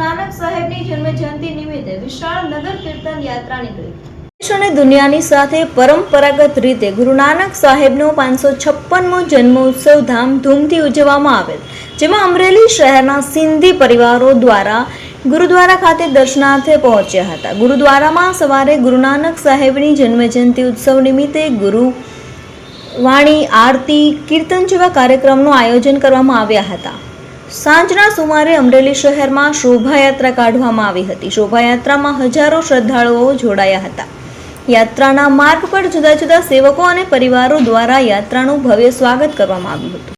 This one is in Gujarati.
નાનક સાહેબની જન્મ જયંતિ નિમિત્તે વિશાળ નગર કીર્તન યાત્રા નીકળી. દુનિયાની સાથે પરંપરાગત રીતે ગુરુ નાનક સાહેબનો પાંચસો છપ્પનમો જન્મોત્સવ ધામધૂમથી ઉજવવામાં આવેલ, જેમાં અમરેલી શહેરના સિંધી પરિવારો દ્વારા ગુરુદ્વારા ખાતે દર્શનાર્થે પહોંચ્યા હતા. ગુરુદ્વારામાં સવારે ગુરુ નાનક સાહેબની જન્મજયંતિ ઉત્સવ નિમિત્તે ગુરુ વાણી, આરતી, કીર્તન જેવા કાર્યક્રમનું આયોજન કરવામાં આવ્યા હતા. સાંજના સુમારે અમરેલી શહેરમાં શોભાયાત્રા કાઢવામાં આવી હતી. શોભાયાત્રામાં હજારો શ્રદ્ધાળુઓ જોડાયા હતા. યાત્રાના માર્ગ પર જુદા જુદા સેવકો અને પરિવારો દ્વારા યાત્રાનું ભવ્ય સ્વાગત કરવામાં આવ્યું હતું.